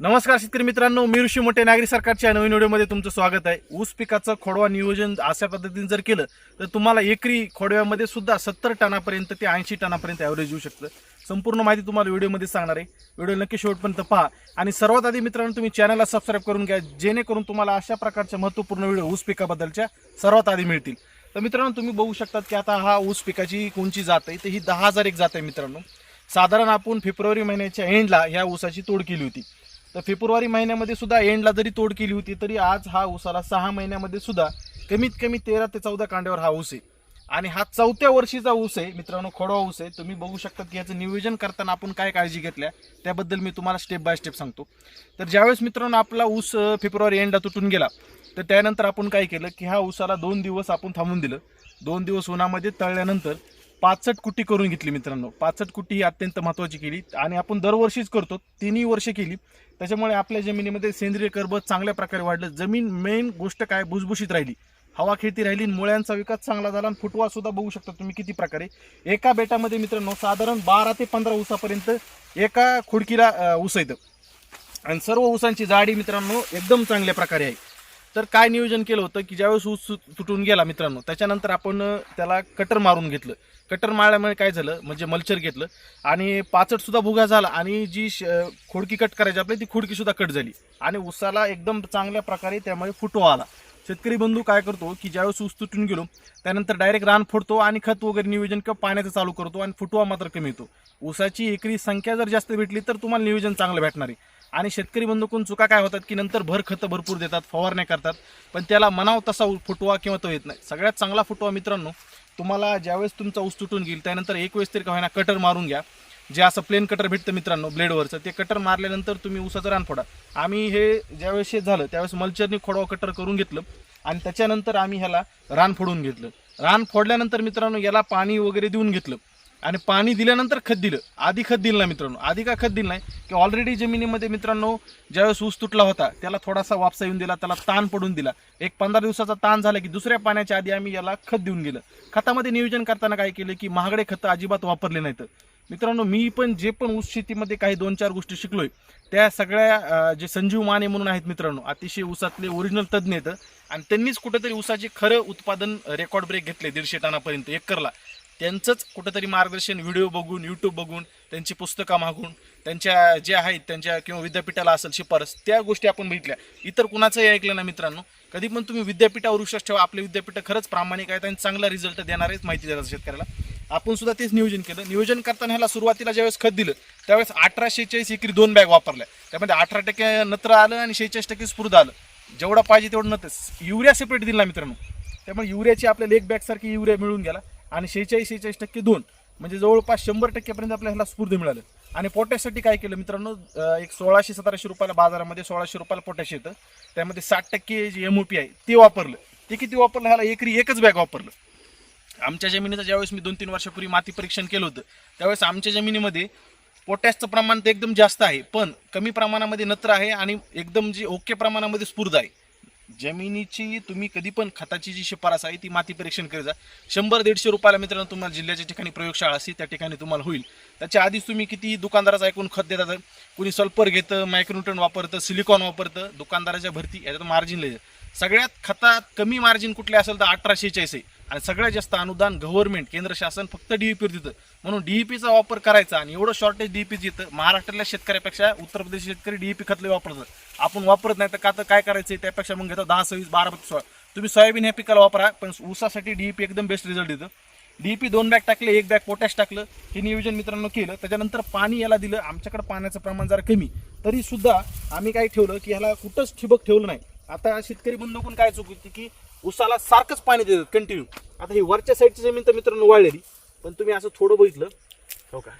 नमस्कार शेतकरी मित्रांनो मी ऋषी मोठे नागरी सरकारच्या नवीन व्हिडिओमध्ये तुमचं स्वागत आहे. ऊस पिकाचं खोडवा नियोजन अशा पद्धतीने जर केलं तर तुम्हाला एकरी खोडव्यामध्ये सुद्धा सत्तर टनापर्यंत ते ऐंशी टनापर्यंत ॲव्हरेज येऊ शकतं. संपूर्ण माहिती तुम्हाला व्हिडिओमध्ये सांगणार आहे. व्हिडिओ नक्की शेवटपर्यंत पहा. आणि सर्वात आधी मित्रांनो तुम्ही चॅनलला सबस्क्राईब करून घ्या जेणेकरून तुम्हाला अशा प्रकारच्या महत्त्वपूर्ण व्हिडिओ ऊस पिकाबद्दलच्या सर्वात आधी मिळतील. तर मित्रांनो तुम्ही बघू शकतात की आता हा ऊस पिकाची कोणची जात आहे तर ही दहा हजार एक जात आहे मित्रांनो. साधारण आपण फेब्रुवारी महिन्याच्या एंडला ह्या ऊसाची तोड केली होती. तर फेब्रुवारी महिन्यामध्ये सुद्धा एंडला जरी तोड केली होती तरी आज हा ऊसाला सहा महिन्यामध्ये सुद्धा कमीत कमी तेरा ते चौदा कांड्यावर हा ऊस आहे. आणि हा चौथ्या वर्षीचा ऊस आहे मित्रांनो खोडवा ऊस आहे. तुम्ही बघू शकता की याचं नियोजन करताना आपण काय काळजी घेतल्या त्याबद्दल मी तुम्हाला स्टेप बाय स्टेप सांगतो. तर ज्यावेळेस मित्रांनो आपला ऊस फेब्रुवारी एंडला तुटून गेला तर त्यानंतर आपण काय केलं की ह्या ऊसाला दोन दिवस आपण थांबून दिलं. दोन दिवस उन्हामध्ये तळल्यानंतर पाचट कुट्टी करून घेतली मित्रांनो. पाचट कुट्टी ही अत्यंत महत्त्वाची केली. आणि आपण दरवर्षीच करतो. तिन्ही वर्ष केली. त्याच्यामुळे आपल्या जमिनीमध्ये सेंद्रिय कर्ब चांगल्या प्रकारे वाढलं. जमीन मेन गोष्ट काय? भुसभुशीत राहिली. हवा खेळती राहिली मुळ्यांचा विकास चांगला झाला आणि फुटवा सुद्धा बघू शकता तुम्ही किती प्रकारे. एका बेटामध्ये मित्रांनो साधारण बारा ते पंधरा ऊसापर्यंत एका खुडकीला अं, ऊस येतं आणि सर्व ऊसांची जाडी मित्रांनो एकदम चांगल्या प्रकारे आहे. तर काय नियोजन केलं होतं की ज्यावेळेस ऊस तुटून गेला मित्रांनो त्याच्यानंतर आपण त्याला कटर मारून घेतलं. कटर माळल्यामुळे काय झालं म्हणजे मल्चर घेतलं आणि पाचट सुद्धा भुगा झाला आणि जी श- खोडकी कट करायची आपली ती खोडकी सुद्धा कट झाली. आणि उसाला एकदम चांगल्या प्रकारे त्यामुळे फुटवा आला. शेतकरी बंधू काय करतो की ज्यावेळेस ऊस तुटून गेलो त्यानंतर डायरेक्ट रान फोडतो आणि खत वगैरे नियोजन किंवा पाण्याचं चालू करतो आणि फुटवा मात्र कमी येतो. ऊसाची एकरी संख्या जर जास्त भेटली तर तुम्हाला नियोजन चांगलं भेटणार आहे. आणि शेतकरी बंधूकडून चुका काय होतात की नंतर भर खतं भरपूर देतात फवारण्या करतात पण त्याला मनाव तसा उ- फुटवा किंवा तो येत नाही. सगळ्यात चांगला फुटवा मित्रांनो तुम्हाला ज्यावेळेस तुमचा ऊस तुटून घेईल त्यानंतर एक वेळेस तरी का होईना कटर मारून घ्या. जे असं प्लेन कटर भेटतं मित्रांनो ब्लेडवरचं ते कटर मारल्यानंतर तुम्ही ऊसाचं रान फोडा. आम्ही हे ज्यावेळेस हे झालं त्यावेळेस मल्चरनी खोडवा कटर करून घेतलं आणि त्याच्यानंतर आम्ही ह्याला रान फोडून घेतलं. रान फोडल्यानंतर मित्रांनो याला पाणी वगैरे देऊन घेतलं. आणि पाणी दिल्यानंतर खत दिलं. आधी खत दिलं नाही मित्रांनो. आधी का खत दिलं नाही? की ऑलरेडी जमिनीमध्ये मित्रांनो ज्यावेळेस ऊस तुटला होता त्याला थोडासा वापसा येऊन दिला त्याला ताण पडून दिला. एक पंधरा दिवसाचा ताण झाला की दुसऱ्या पाण्याच्या आधी आम्ही याला खत देऊन गेलं. खतामध्ये नियोजन करताना काय केलं की महागडे खतं अजिबात वापरले नाहीत. मित्रांनो मी पण जे पण ऊस शेतीमध्ये काही दोन चार गोष्टी शिकलोय त्या सगळ्या जे संजीव माने म्हणून आहेत मित्रांनो अतिशय ऊसातले ओरिजिनल तज्ज्ञ आहेत. आणि त्यांनीच कुठेतरी ऊसाचे खरं उत्पादन रेकॉर्ड ब्रेक घेतले दीडशे टनापर्यंत एकरला. त्यांचंच कुठंतरी मार्गदर्शन व्हिडिओ बघून यूट्यूब बघून त्यांची पुस्तकं मागून त्यांच्या जे आहेत त्यांच्या किंवा विद्यापीठाला असेल शिफारस त्या गोष्टी आपण बघितल्या. इतर कुणाचंही ऐकलं ना मित्रांनो कधी पण तुम्ही विद्यापीठावर विश्वास ठेवा आपले विद्यापीठ खरंच प्रामाणिक आहेत आणि चांगला रिझल्ट देणार आहेत माहिती देतात शेतकऱ्याला. आपण सुद्धा तेच नियोजन केलं. नियोजन करताना ह्याला सुरुवातीला ज्यावेळेस खत दिलं त्यावेळेस अठरा शेहेचाळीस एकरी दोन बॅग वापरल्या. त्यामध्ये अठरा टक्के नत्र आलं आणि शेहेचाळीस टक्के स्फूर्द आलं. जेवढा पाहिजे तेवढं नतच युरिया सेपरेट दिला मित्रांनो. त्यामुळे युरियाची आपल्याला एक बॅगसारखी युरिया मिळून गेला. आणि शेहेचाळीस शेहेचाळीस टक्के दोन. म्हणजे जवळपास शंभर टक्केपर्यंत आपल्याला ह्याला स्फूर्द मिळालं. आणि पोटॅशसाठी काय केलं मित्रांनो एक सोळाशे सतराशे रुपयाला बाजारामध्ये सोळाशे रुपयाला पोटॅश येतं. त्यामध्ये साठ टक्के जे एम ओ पी आहे ते वापरलं. ते किती वापरलं? ह्याला एकरी एकच बॅग वापरलं. आमच्या जमिनीचं ज्यावेळेस मी दोन तीन वर्षापूर्वी माती परीक्षण केलं होतं त्यावेळेस आमच्या जमिनीमध्ये पोटॅशचं प्रमाण तर एकदम जास्त आहे पण कमी प्रमाणामध्ये नत्र आहे आणि एकदम जी ओके प्रमाणामध्ये स्फूर्द आहे. जमिनीची तुम्ही कधी पण खताची जी शिफारस आहे ती माती परीक्षण करीत जा. शंभर दीडशे रुपयाला मित्रांनो तुम्हाला जिल्ह्याच्या ठिकाणी प्रयोगशाळा असते त्या ठिकाणी तुम्हाला होईल. त्याच्या आधीच तुम्ही किती दुकानदाराचं ऐकून खत देतात कुणी सल्फर घेतं मायक्रोन्यूटन वापरतं सिलिकॉन वापरतं दुकानदाराच्या भरती याच्यात मार्जिन लिहिलं सगळ्यात खतात कमी मार्जिन कुठले असेल तर अठराशे चाळीस आहे. आणि सगळ्यात जास्त अनुदान गव्हर्नमेंट केंद्र शासन फक्त डीईपीवर देतं. म्हणून डीईपीचा वापर करायचा आणि एवढं शॉर्टेज डीईपीच येतं. महाराष्ट्रातल्या शेतकऱ्यापेक्षा उत्तर प्रदेश शेतकरी डीईपी खतले वापरतात. आपण वापरत नाही तर का तर काय करायचं? त्यापेक्षा मग घेतो दहा सव्वीस बारा सोळा. तुम्ही सोयाबीन ह्या पिकाला वापरा पण ऊसासाठी डीईपी एकदम बेस्ट रिझल्ट देतं. डीपी दोन बॅग टाकले एक बॅग पोटॅश टाकलं. हे नियोजन मित्रांनो केलं. त्याच्यानंतर पाणी याला दिलं. आमच्याकडे पाण्याचं प्रमाण जरा कमी. तरी सुद्धा आम्ही काय ठेवलं की ह्याला कुठंच ठिबक ठेवलं नाही. आता शेतकरी बंधूकडून काय चूक की उसाला सारखंच पाणी देतात कंटिन्यू आता ही वरच्या साईडची जमीन तर मित्रांनो वाळलेली पण तुम्ही असं थोडं बघितलं हो का?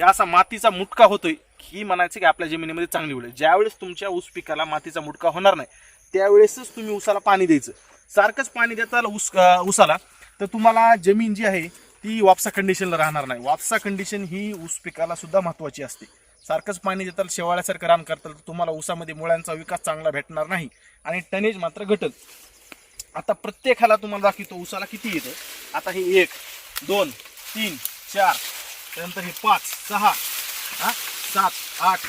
हे असा मातीचा मुटका होतोय ही म्हणायचं की आपल्या जमिनीमध्ये चांगली होईल ज्यावेळेस तुमच्या ऊस पिकाला मातीचा मुटका होणार नाही त्यावेळेसच तुम्ही उसाला पाणी द्यायचं. सारखंच पाणी देता ऊस उसाला तर तुम्हाला जमीन जी आहे ती वापसा कंडिशनला राहणार नाही. वापसा कंडिशन ही ऊस पिकाला सुद्धा असते. सारखंच पाणी देताल शेवाळ्यासारखं रान करताल तर तुम्हाला ऊसामध्ये मुळ्यांचा विकास चांगला भेटणार नाही. आणि टनेज मात्र घटल. आता प्रत्येकाला तुम्हाला दाखवतो उसाला किती येतं? आता हे एक दोन तीन चार त्यानंतर हे पाच सहा हा सात आठ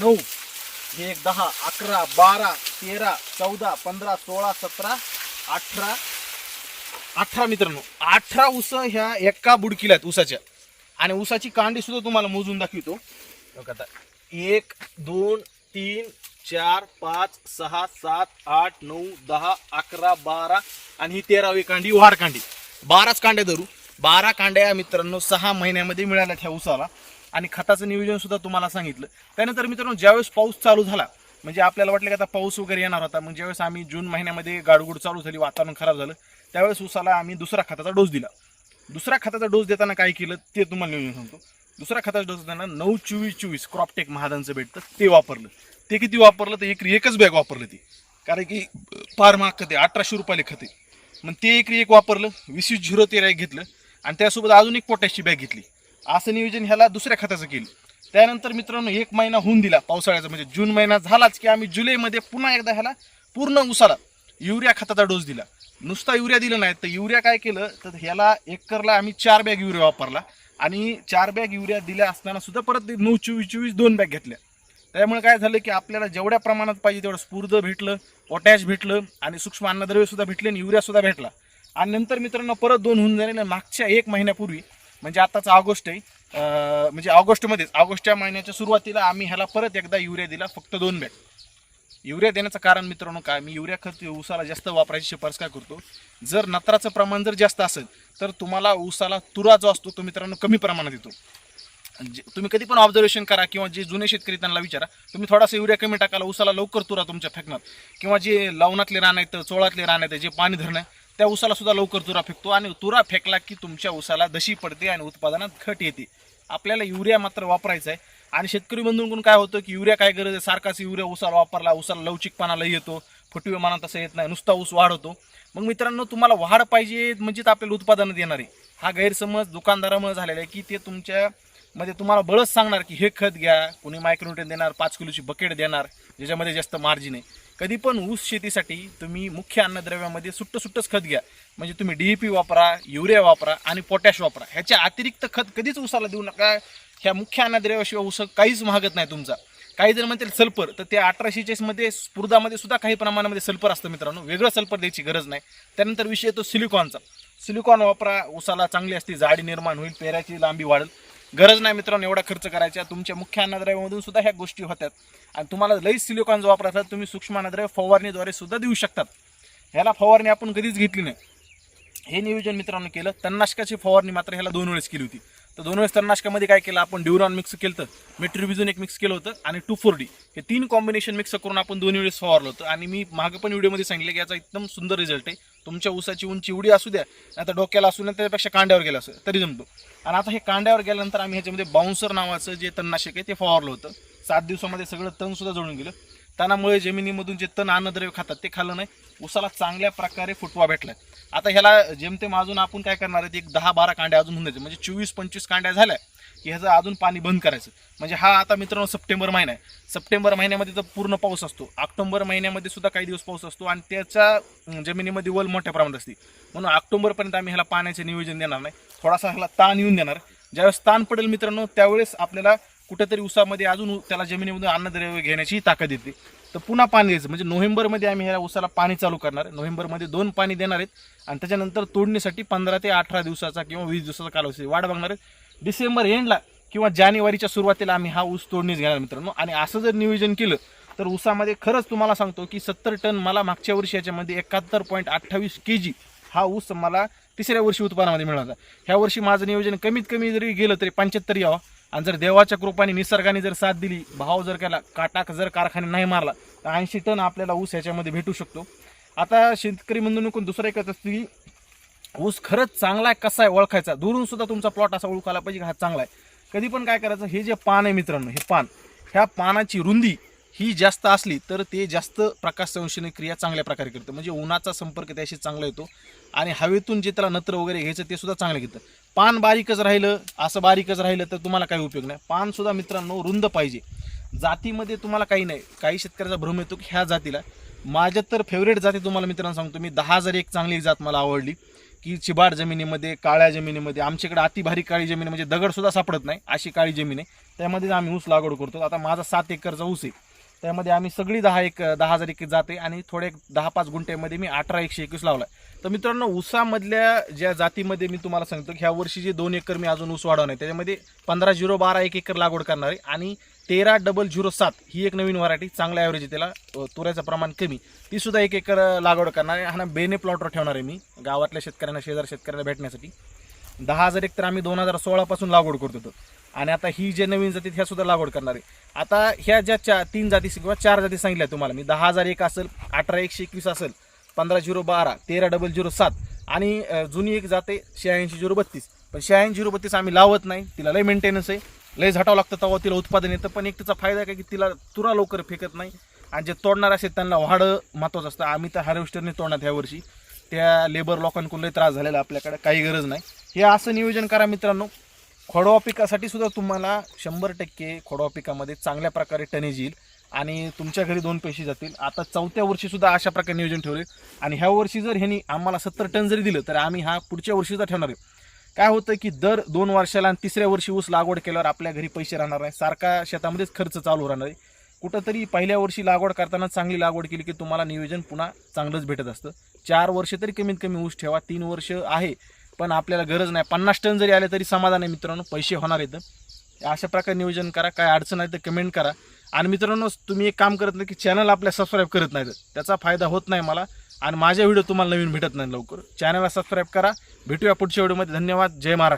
नऊ हे एक दहा अकरा बारा तेरा चौदा पंधरा सोळा सतरा अठरा अठरा मित्रांनो अठरा उस ह्या एका बुडकीला आहेत उसाच्या. आणि उसाची कांडी सुद्धा तुम्हाला मोजून दाखवितो. एक दोन तीन चार पाच सहा सात आठ नऊ दहा अकरा बारा आणि ही तेरावी कांडी वार कांडी. बाराच कांड्या धरू. बारा कांड्या मित्रांनो सहा महिन्यामध्ये मिळाल्या त्या उसाला आणि खताचं नियोजन सुद्धा तुम्हाला सांगितलं. त्यानंतर मित्रांनो ज्यावेळेस पाऊस चालू झाला म्हणजे आपल्याला वाटलं की आता पाऊस वगैरे येणार होता मग ज्यावेळेस आम्ही जून महिन्यामध्ये गाडगुड चालू झाली वातावरण खराब झालं त्यावेळेस उसाला आम्ही दुसरा खताचा डोस दिला. दुसरा खताचा डोस देताना काय केलं ते तुम्हाला नियोजन सांगतो. दुसरा खताचा डोस त्यांना नऊ चोवीस चोवीस क्रॉपटेक महादांचं भेटतं. ते वापरलं. ते किती वापरलं? तर एकरी एकच बॅग वापरलं ते. कारण की फार महाग खते. अठराशे रुपयाले खते. मग ते एकरी एक वापरलं. वीस झिरो तेरा एक घेतलं. आणि त्यासोबत अजून एक पोटॅशची बॅग घेतली. असं नियोजन ह्याला दुसऱ्या खताचं केलं. त्यानंतर मित्रांनो एक महिना होऊन दिला पावसाळ्याचा. म्हणजे जून महिना झालाच की आम्ही जुलैमध्ये पुन्हा एकदा ह्याला पूर्ण उसाला युरिया खताचा डोस दिला. नुसता युरिया दिला नाही. तर युरिया काय केलं? तर ह्याला एकरला आम्ही चार बॅग युरिया वापरला. आणि चार बॅग युरिया दिल्या असताना सुद्धा परत नऊ चोवीस चोवीस दोन बॅग घेतल्या. त्यामुळे काय झालं की आपल्याला जेवढ्या प्रमाणात पाहिजे तेवढं स्फूर्द भेटलं पोटॅश भेटलं आणि सूक्ष्म अन्नद्रव्य सुद्धा भेटले आणि युरिया सुद्धा भेटला. आणि नंतर मित्रांनो परत दोन होऊन झाले मागच्या एक महिन्यापूर्वी म्हणजे आताचा ऑगस्ट आहे म्हणजे ऑगस्टमध्येच ऑगस्टच्या महिन्याच्या सुरुवातीला आम्ही ह्याला परत एकदा युरिया दिला फक्त दोन बॅग. युरिया देण्याचं कारण मित्रांनो काय? मी युरिया खत ऊसाला जास्त वापरायची शिफारस काय करतो? जर नत्राचं प्रमाण जर जास्त असेल तर तुम्हाला ऊसाला तुरा जो असतो तो मित्रांनो कमी प्रमाणात येतो. तुम्ही कधी पण ऑब्झर्वेशन करा किंवा जे जुने शेतकरी त्यांना विचारा. तुम्ही थोडासा युरिया कमी टाकाला उसाला लवकर तुरा तुमच्या फेकणार. किंवा जे लवणातले रान आहेत चोळातले रान आहेत जे पाणी धरणं आहे त्या उसाला सुद्धा लवकर तुरा फेकतो आणि तुरा फेकला की तुमच्या उसाला दशी पडते आणि उत्पादनात घट येते. आपल्याला युरिया मात्र वापरायचा आहे. आणि शेतकरी बंधूंकडून काय होतं की युरिया काय गरज आहे? सारखाच युरिया उसाला वापरला उसाला लवचिकपणा लई येतो. फुटवे मानात तसं येत नाही. नुसता ऊस वाढवतो. मग मित्रांनो तुम्हाला वाढ पाहिजे म्हणजेच आपल्याला उत्पादनात येणार आहे हा गैरसमज दुकानदारामुळे झालेला आहे की ते तुमच्या मध्ये तुम्हाला बळच सांगणार की हे खत घ्या कोणी मायक्रोन्युट्रेन देणार पाच किलोची बकेट देणार ज्याच्यामध्ये जास्त मार्जिन आहे. कधी पण ऊस शेतीसाठी तुम्ही मुख्य अन्नद्रव्यामध्ये सुट्ट सुट्टच खत घ्या. म्हणजे तुम्ही डीएपी वापरा युरिया वापरा आणि पोटॅश वापरा. ह्याच्या अतिरिक्त खत कधीच ऊसाला देऊ नका. ह्या मुख्य अन्नद्रव्याशिवाय ऊस काहीच महागत नाही तुमचा. काही जण म्हणतील सल्फर तर ते अठराशे चाळीसमध्ये स्पुर्धामध्ये सुद्धा काही प्रमाणामध्ये सल्फर असतं मित्रांनो. वेगळं सल्फर द्यायची गरज नाही. त्यानंतर विषय येतो सिलिकॉनचा. सिलिकॉन वापरा उसाला चांगली असते जाडी निर्माण होईल पेऱ्याची लांबी वाढेल. गरज नाही मित्रांनो एवढा खर्च करायचा. तुमच्या मुख्य अन्नद्रव्यामधून सुद्धा ह्या गोष्टी होतात. आणि तुम्हाला लई सिलिकॉन जो वापरायचा तुम्ही सूक्ष्म अन्नद्रव्य फवारणीद्वारे सुद्धा देऊ शकतात. ह्याला फवारणी आपण कधीच घेतली नाही. हे नियोजन मित्रांनो केलं. तणनाशकाची फवारणी मात्र ह्याला दोन वेळेस केली होती. तर दोन वेळेस तणनाशकामध्ये काय केलं? आपण ड्युरॉन मिक्स केलं होतं मेट्रिबिझून एक मिक्स केलं होतं आणि टू फोर डी हे तीन कॉम्बिनेशन मिक्स करून आपण दोन्ही वेळेस फवारलं होतं. आणि मी मागं पण व्हिडिओमध्ये सांगितलं की याचा एकदम सुंदर रिझल्ट आहे. तुमच्या ऊसाची उंची एवढी असू द्या आता डोक्याला असू द्या त्यापेक्षा कांड्यावर गेला असं तरी जमतो. आणि आता हे कांड्यावर गेल्यानंतर आम्ही ह्याच्यामध्ये बाउन्सर नावाचं जे तणनाशक आहे ते फवारलं होतं. सात दिवसामध्ये सगळं तणसुद्धा जोडून गेलं. तणामुळे जमिनीमधून जे तण अन्नद्रव्य खातात ते खाल्लं नाही. उसाला चांगल्या प्रकारे फुटवा भेटलाय. आता ह्याला जेमतेम अजून आपण काय करणार आहे एक दहा बारा कांड्या अजून होऊन म्हणजे चोवीस पंचवीस कांड्या झाल्या की ह्याचं अजून पाणी बंद करायचं. म्हणजे हा आता मित्रांनो सप्टेंबर महिना आहे. सप्टेंबर महिन्यामध्ये तर पूर्ण पाऊस असतो. ऑक्टोबर महिन्यामध्ये सुद्धा काही दिवस पाऊस असतो आणि त्याच्या जमिनीमध्ये वल मोठ्या प्रमाणात असते. म्हणून ऑक्टोबरपर्यंत आम्ही ह्याला पाण्याचे नियोजन देणार नाही. थोडासा ह्याला ताण येऊन देणार. ज्यावेळेस ताण पडेल मित्रांनो त्यावेळेस आपल्याला कुठेतरी उसामध्ये अजून त्याला जमिनीमधून अन्नद्रव्य घेण्याची ताकद येते. तर पुन्हा पाणी द्यायचं. म्हणजे नोव्हेंबरमध्ये आम्ही ह्या उसाला पाणी चालू करणार आहे. नोव्हेंबरमध्ये दोन पाणी देणार आहेत आणि त्याच्यानंतर तोडणीसाठी पंधरा ते अठरा दिवसाचा किंवा वीस दिवसाचा कालावधी वाट बघणार आहेत. डिसेंबर एंडला किंवा जानेवारीच्या सुरुवातीला आम्ही हा ऊस तोडणीच घेणार मित्रांनो. आणि असं जर नियोजन केलं तर ऊसामध्ये खरंच तुम्हाला सांगतो की सत्तर टन मला मागच्या वर्षी याच्यामध्ये एकाहत्तर पॉईंट अठ्ठावीस के जी हा ऊस मला तिसऱ्या वर्षी उत्पादनामध्ये मिळणार ह्या वर्षी माझं नियोजन कमीत कमी जरी गेलं तरी पंच्याहत्तर यावं. आणि जर देवाच्या कृपाने निसर्गाने जर साथ दिली भाव जर केला काटाक जर कारखाने नाही मारला तर ऐंशी टन आपल्याला ऊस ह्याच्यामध्ये भेटू शकतो. आता शेतकरी म्हणून दुसरं एकच असतं की ऊस खरंच चांगला आहे कसा आहे ओळखायचा. दुरून सुद्धा तुमचा प्लॉट असा ओळखायला पाहिजे हा चांगला आहे. कधी पण काय करायचं हे जे पान आहे मित्रांनो हे पान ह्या पानाची रुंदी ही जास्त असली तर ते जास्त प्रकाश संशोधन क्रिया चांगल्या प्रकारे करतं. म्हणजे उन्हाचा संपर्क त्याशी चांगला येतो आणि हवेतून जे त्याला नत्र वगैरे घ्यायचं ते सुद्धा चांगलं घेतं. पान बारीकच राहिलं असं बारीकच राहिलं तर तुम्हाला काही उपयोग नाही. पानसुद्धा मित्रांनो रुंद पाहिजे. जातीमध्ये तुम्हाला काही नाही. काही शेतकऱ्याचा भ्रम येतो की ह्या जातीला. माझ्या तर फेवरेट जाती तुम्हाला मित्रांनो सांगतो. मी दहा हजार एक चांगली जात मला आवडली की चिबाड जमिनीमध्ये काळ्या जमिनीमध्ये आमच्याकडे अति भारी काळी जमीन म्हणजे दगडसुद्धा सापडत नाही अशी काळी जमीन आहे. त्यामध्ये आम्ही ऊस लागवड करतो. आता माझा सात एकरचा ऊस आहे. त्यामध्ये आम्ही सगळी दहा एक दहा हजार एक जाते आणि थोडे दहा पाच गुंठ्यामध्ये मी अठरा एकशे एकवीस लावला तर मित्रांनो ऊसामधल्या ज्या जातीमध्ये मी तुम्हाला सांगतो की ह्या वर्षी जे दोन एकर मी अजून ऊस वाढवणार आहे त्याच्यामध्ये पंधरा झिरो बारा एक एकर लागवड करणार आहे आणि तेरा डबल झिरो सात ही एक नवीन व्हरायटी चांगला ॲव्हरेज आहे. त्याला तुऱ्याचं प्रमाण कमी. ती सुद्धा एक एकर लागवड करणार आहे. हा बेने प्लॉटवर ठेवणार आहे मी गावातल्या शेतकऱ्यांना शेजार शेतकऱ्यांना भेटण्यासाठी. दहा हजार एक तर आम्ही दोन हजार सोळापासून लागवड करत होतो. आणि आता ही जे नवीन जाती ह्या सुद्धा लागवड करणार आहे. आता ह्या ज्या चा तीन जाती किंवा चार जाती सांगितल्या तुम्हाला. मी दहा हजार एक असेल अठरा एकशे एकवीस असेल पंधरा झिरो बारा तेरा डबल झिरो सात आणि जुनी एक जाते शहाऐंशी झिरो बत्तीस. पण शहाऐंशी झिरो बत्तीस आम्ही लावत नाही. तिला लय मेंटेनन्स आहे. लय झटावं लागतं तेव्हा तिला उत्पादन येतं. पण एक तिचा फायदा काय की तिला तुरा लवकर फेकत नाही. आणि जे तोडणार असेल त्यांना वाढं महत्त्वाचं असतं. आम्ही तर हार्वेस्टरने तोडणार ह्या वर्षी. त्या लेबर लोकांकडून लय त्रास झालेला आपल्याकडे. काही गरज नाही. हे असं नियोजन करा मित्रांनो. खोडवा पिकासाठी सुद्धा तुम्हाला शंभर टक्के खोडवा पिकामध्ये चांगल्या प्रकारे टनेज येईल आणि तुमच्या घरी दोन पैसे जातील. आता चौथ्या वर्षी सुद्धा अशा प्रकारे नियोजन ठेवले आणि ह्या वर्षी जर ह्यांनी आम्हाला सत्तर टन जरी दिलं तर आम्ही हा पुढच्या वर्षीचा ठेवणार आहे. काय होतं की दर दोन वर्षाला आणि तिसऱ्या वर्षी ऊस लागवड केल्यावर आपल्या घरी पैसे राहणार नाही. सारखा शेतामध्येच खर्च चालू राहणार आहे. कुठंतरी पहिल्या वर्षी लागवड करताना चांगली लागवड केली की तुम्हाला नियोजन पुन्हा चांगलंच भेटत असतं. चार वर्ष तरी कमीत कमी ऊस ठेवा. तीन वर्ष आहे. पण आपल्याला गरज नाही. पन्नास टन जरी आले तरी समाधान आहे मित्रांनो. पैसे होणार आहेत. अशा प्रकारे नियोजन करा. काय अडचण आहे तर कमेंट करा. आणि मित्रांनो तुम्ही एक काम करत नाही की चॅनल आपल्या सबस्क्राईब करत नाहीत. त्याचा फायदा होत नाही मला. आणि माझ्या व्हिडिओ तुम्हाला नवीन भेटत नाही लवकर. चॅनलला सबस्क्राईब करा. भेटूया पुढच्या व्हिडिओमध्ये धन्यवाद. जय महाराष्ट्र.